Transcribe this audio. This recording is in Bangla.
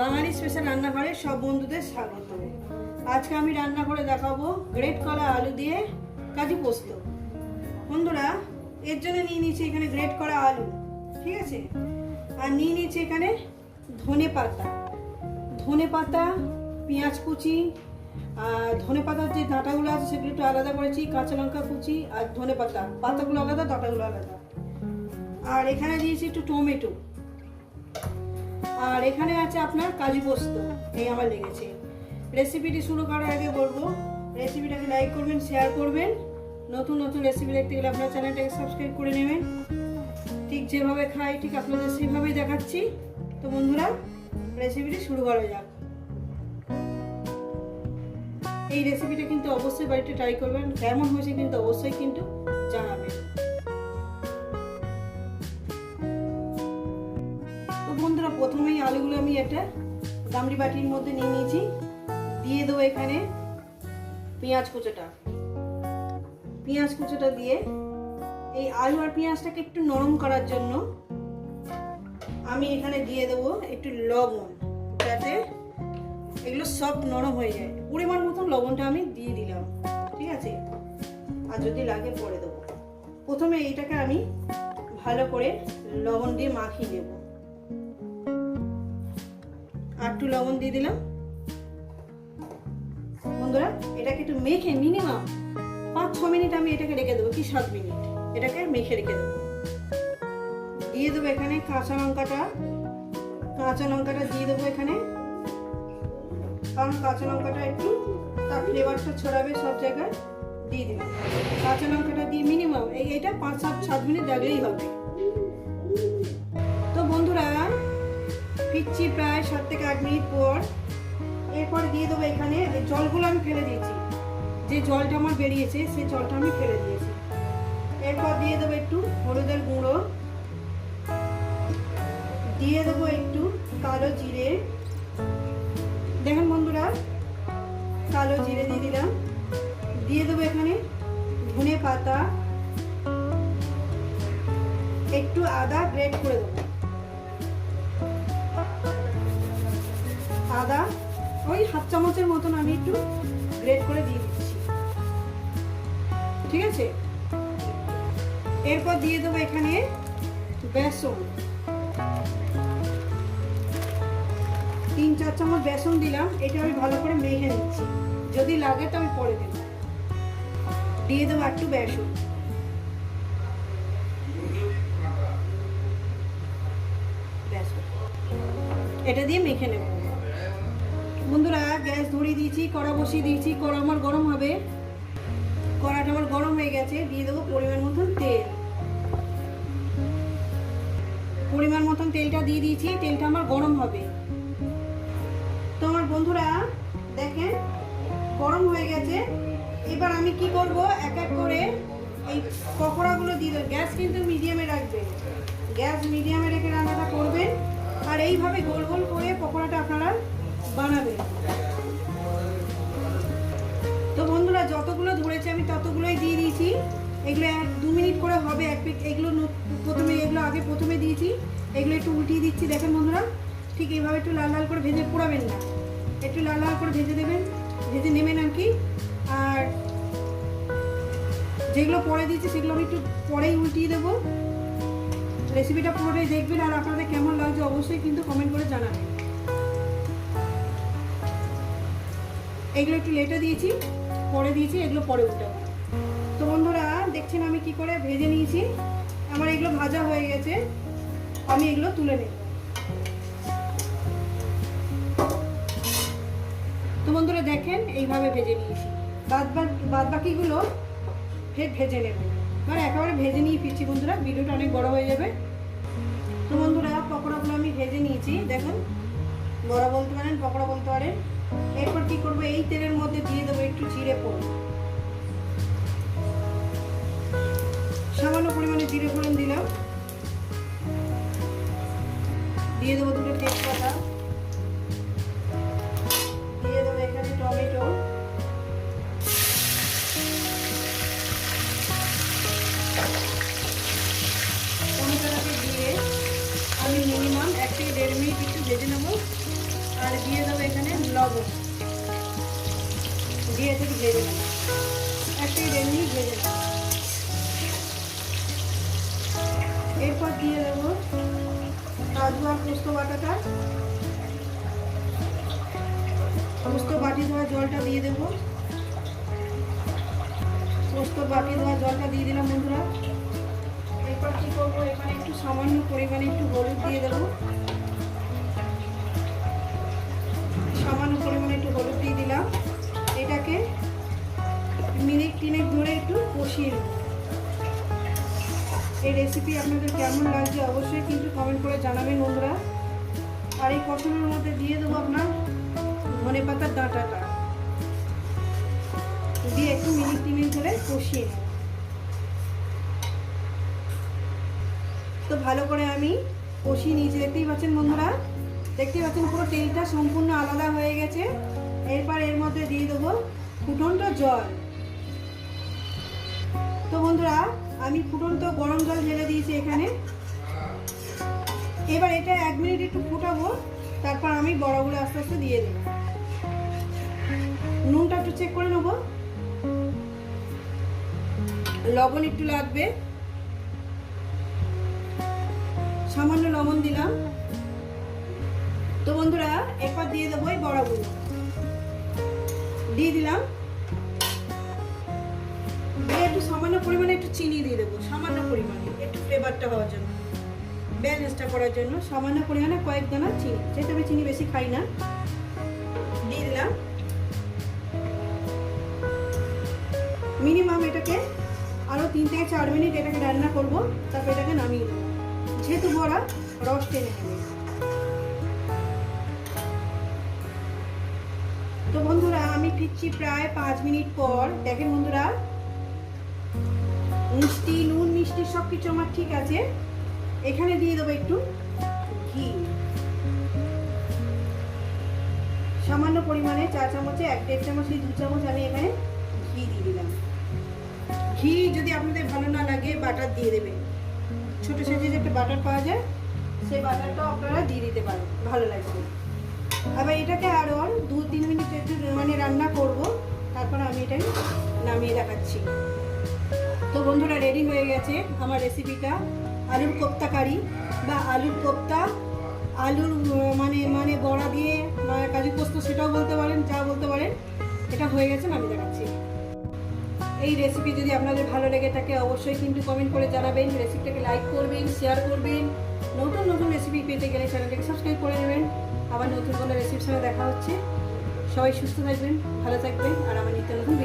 বাঙালি স্পেশাল রান্নাঘরে সব বন্ধুদের স্বাগত। আজকে আমি রান্না করে দেখাবো গ্রেট কলা আলু দিয়ে কাজু পোস্ত। বন্ধুরা, এর জন্য নিয়ে নিয়েছি এখানে গ্রেট করা আলু, ঠিক আছে? আর নিয়ে নিয়েছি এখানে ধনে পাতা। ধনে পাতা, পেঁয়াজ কুচি, আর ধনে পাতার যে ডাঁটাগুলো আছে সেগুলো একটু আলাদা করেছি, কাঁচা লঙ্কা কুচি আর ধনে পাতা। পাতাগুলো আলাদা, ডাঁটাগুলো আলাদা। আর এখানে দিয়েছি একটু টমেটো। আর এখানে আছে আপনার কাজু পোস্ত। এই আমার লেগেছে। রেসিপিটি শুরু করার আগে বলব রেসিপিটাকে লাইক করবেন শেয়ার করবেন। নতুন নতুন রেসিপি দেখতে গেলে আপনার চ্যানেলটাকে সাবস্ক্রাইব করে নেবেন। ঠিক যেভাবে খাই, ঠিক আপনাদের সেভাবেই দেখাচ্ছি। তো বন্ধুরা রেসিপিটি শুরু করা যাক। এই রেসিপিটা কিন্তু অবশ্যই বাড়িতে ট্রাই করবেন। কেমন হয়েছে কিন্তু অবশ্যই কিন্তু জানাবেন। প্রথমেই আলুগুলো আমি একটা গামলি বাটির মধ্যে নিয়ে নিয়েছি। দিয়ে দেবো এখানে পেঁয়াজ কুচোটা। পেঁয়াজ কুচোটা দিয়ে এই আলু আর পেঁয়াজটাকে একটু নরম করার জন্য আমি এখানে দিয়ে দেবো একটু লবণ যাতে এগুলো সব নরম হয়ে যায়। পরিমাণ মতন লবণটা আমি দিয়ে দিলাম। ঠিক আছে? আর যদি লাগে পরে দেবো। প্রথমে এইটাকে আমি ভালো করে লবণ দিয়ে মাখিয়ে নেব। একটু লবণ দিয়ে দিলাম। বন্ধুরা, এটাকে একটু মেখে মিনিমাম পাঁচ, ছ মিনিট আমি এটাকে রেখে দেবো, কি সাত মিনিট? এটাকে মেখে রেখে দেবো। দিয়ে দেবো এখানে কাঁচা লঙ্কাটা। কাঁচা লঙ্কাটা দিয়ে দেবো এখানে। কারণ কাঁচা লঙ্কাটা একটু তার ফ্লেভারটা ছড়াবে সব জায়গায়। দিয়ে দিলাম। কাঁচা লঙ্কাটা দিয়ে মিনিমাম এই এটা পাঁচ, সাত সাত মিনিট লাগলেই হবে। ফিরছি প্রায় সাত থেকে আট মিনিট পর। এরপর দিয়ে দেবো এখানে জলগুলো আমি ফেলে দিয়েছি। যে জলটা আমার বেরিয়েছে, সেই জলটা আমি ফেলে দিয়েছি। এরপর দিয়ে দেবো একটু হলুদের গুঁড়ো। দিয়ে দেবো একটু কালো জিরে। দেখেন বন্ধুরা, কালো জিরে দিয়ে দিলাম। দিয়ে দেবো এখানে ধনে পাতা। একটু আদা গ্রেট করে দেবো। ওই হাফ চামচের মতন আমি একটু গ্রেট করে দিয়ে দিচ্ছি। ঠিক আছে? এরপর দিয়ে দেবো এখানে বেসন। তিন, চার চামচ বেসন দিলাম, এটা আমি ভালো করে মেখে নিচ্ছি। যদি লাগে তো আমি পরে দেবো। দিয়ে দেবো একটু বেসন। বেসন। এটা দিয়ে মেখে নেব। বন্ধুরা, গ্যাস ধরিয়ে দিয়েছি, কড়া বসিয়ে দিয়েছি, কড়া আমার গরম হবে। কড়াটা আমার গরম হয়ে গেছে, দিয়ে দেবো পরিমাণ মতন তেল। পরিমাণ মতন তেলটা দিয়ে দিয়েছি, তেলটা আমার গরম হবে। তো আমার বন্ধুরা, দেখেন, গরম হয়ে গেছে। এবার আমি কি করব? এক এক করে এই পকোড়াগুলো দিয়ে দেবো। গ্যাস কিন্তু মিডিয়ামে রাখবে গ্যাস মিডিয়ামে রেখে রান্নাটা করবেন। আর এইভাবে গোল গোল করে পকোড়াটা আপনারা বানাবেন তো বন্ধুরা, যতগুলো ধরেছে আমি ততগুলোই দিয়ে দিয়েছি। এগুলো এক দু মিনিট করে হবে এক পিট। এগুলো প্রথমে এগুলো আগে প্রথমে দিয়েছি। এগুলো একটু উল্টিয়ে দিচ্ছি, দেখেন বন্ধুরা। ঠিক এইভাবে একটু লাল লাল করে ভেজে পোড়াবেন না। একটু লাল লাল করে ভেজে দেবেন। ভেজে নেবেন আর কি। আর যেগুলো পরে দিয়েছি, সেগুলো আমি একটু পরেই উল্টিয়ে দেবো। রেসিপিটা পুরোটাই দেখবেন আর আপনাদের কেমন লাগছে অবশ্যই কিন্তু কমেন্ট করে জানাবেন। এগুলো একটু লেটে দিয়েছি, পরে দিয়েছি, এগুলো পরে উল্টাবো তো বন্ধুরা, দেখছেন আমি কি করে ভেজে নিয়েছি? আমার এগুলো ভাজা হয়ে গেছে, আমি এগুলো তুলে নেব। তো বন্ধুরা, দেখেন এইভাবে ভেজে নিয়েছি। বাদ বাদ বাকিগুলো ফের ভেজে নেব। মানে একেবারে ভেজে নিয়ে ফিরছি বন্ধুরা, ভিডিওটা অনেক বড় হয়ে যাবে। তো বন্ধুরা, পকোড়াগুলো আমি ভেজে নিয়েছি, দেখুন। বড়া বলতে পারেন, পকোড়া বলতে পারেন। এরপর কি করব? এই তেলের মধ্যে দিয়ে দেবো একটু জিরে ফোড়ন। সামান্য পরিমাণে জিরে ফোড়ন দিলাম। দিয়ে দেবো দুটো তেজপাতা। দিয়ে দেবো এখানে টমেটো। দিয়ে আমি মিনিমাম এক থেকে দেড় মিনিট একটু ভেজে নেব। লবণ। দিয়ে এটাকে ভেজে নেব। এক থেকে ভেজে এরপর দিয়ে দেবো কাজু আর পোস্ত বাটাটা। পোস্ত বাটি ধোয়া জলটা দিয়ে দেবো। পোস্ত বাটি ধোয়া জলটা দিয়ে দিলাম বন্ধুরা। এরপর কী করব? এখানে একটু সামান্য পরিমাণে একটু হলুদ দিয়ে দেবো। নেব এই রেসিপি আপনাদের কেমন লাগছে অবশ্যই কিন্তু কমেন্ট করে জানাবেন বন্ধুরা। আর এই কষানোর মধ্যে দিয়ে দেবো আপনার ধনে পাতার ডাঁটাটা। দিয়ে একটু মিনিট তিনেক ধরে কষিয়ে তো ভালো করে আমি কষিয়ে নিয়েছি, দেখতেই পাচ্ছেন বন্ধুরা? দেখতেই পাচ্ছেন পুরো তেলটা সম্পূর্ণ আলাদা হয়ে গেছে। এরপর এর মধ্যে দিয়ে দেবো ফুটন্ত জল। তো বন্ধুরা, আমি ফুটন্ত গরম জল ঢেলে দিয়েছি এখানে। এবার এটা এক মিনিট একটু ফুটাবো, তারপর আমি বড়াগুলো আস্তে আস্তে দিয়ে দেবো। নুনটা একটু চেক করে নেব। লবণ একটু লাগবে। সামান্য লবণ দিলাম। তো বন্ধুরা, এরপর দিয়ে দেবো এই বড়াগুলো। দিয়ে দিলাম। একটু সামান্য পরিমাণে একটু চিনি দিয়ে দেবো, সামান্য পরিমাণে, একটু ফ্লেভারটা হওয়ার জন্য। ব্যালেন্সটা করার জন্য সামান্য পরিমাণে কয়েক দানা চিনি, যেহেতু আমি চিনি বেশি খাই না, দিয়ে দিলাম। মিনিমাম এটাকে আরও তিন থেকে চার মিনিট এটাকে রান্না করব, তারপর এটাকে নামিয়ে দেবো যেহেতু বড়া, রস টেনে নেবে। তো বন্ধুরা, আমি ফিরছি প্রায় পাঁচ মিনিট পর। দেখেন বন্ধুরা মিষ্টি, নুন, মিষ্টি সব কিছু আমার ঠিক আছে। এখানে দিয়ে দেবো একটু ঘি। সামান্য পরিমাণে চা চামচে, এক দেড় চামচ দু চামচ আমি এখানে ঘি দিয়ে দিলাম। ঘি যদি আপনাদের ভালো না লাগে, বাটার দিয়ে দেবেন। ছোটো সাইজের একটা বাটার পাওয়া যায়, সেই বাটারটাও আপনারা দিয়ে দিতে পারেন, ভালো লাগবে। আবার এটাকে আরও দু তিন মিনিট একটু মানে রান্না করব, তারপর আমি এটাই নামিয়ে দেখাচ্ছি। তো বন্ধুরা রেডি হয়ে গেছে আমার রেসিপিটা আলুর কোপ্তা কারি বা আলুর কোপ্তা। আলুর মানে মানে বড়া দিয়ে কাজু পোস্ত, সেটাও বলতে পারেন, যা বলতে পারেন। এটা হয়ে গেছে আমি দেখাচ্ছি। এই রেসিপি যদি আপনাদের ভালো লেগে থাকে, অবশ্যই কিন্তু কমেন্ট করে জানাবেন। রেসিপিটাকে লাইক করবেন শেয়ার করবেন। নতুন নতুন রেসিপি পেতে গেলে চ্যানেলটাকে সাবস্ক্রাইব করে নেবেন। আবার নতুন কোনো রেসিপির সঙ্গে দেখা হচ্ছে। সবাই সুস্থ থাকবেন, ভালো থাকবেন, আর আমার নিত্য নতুন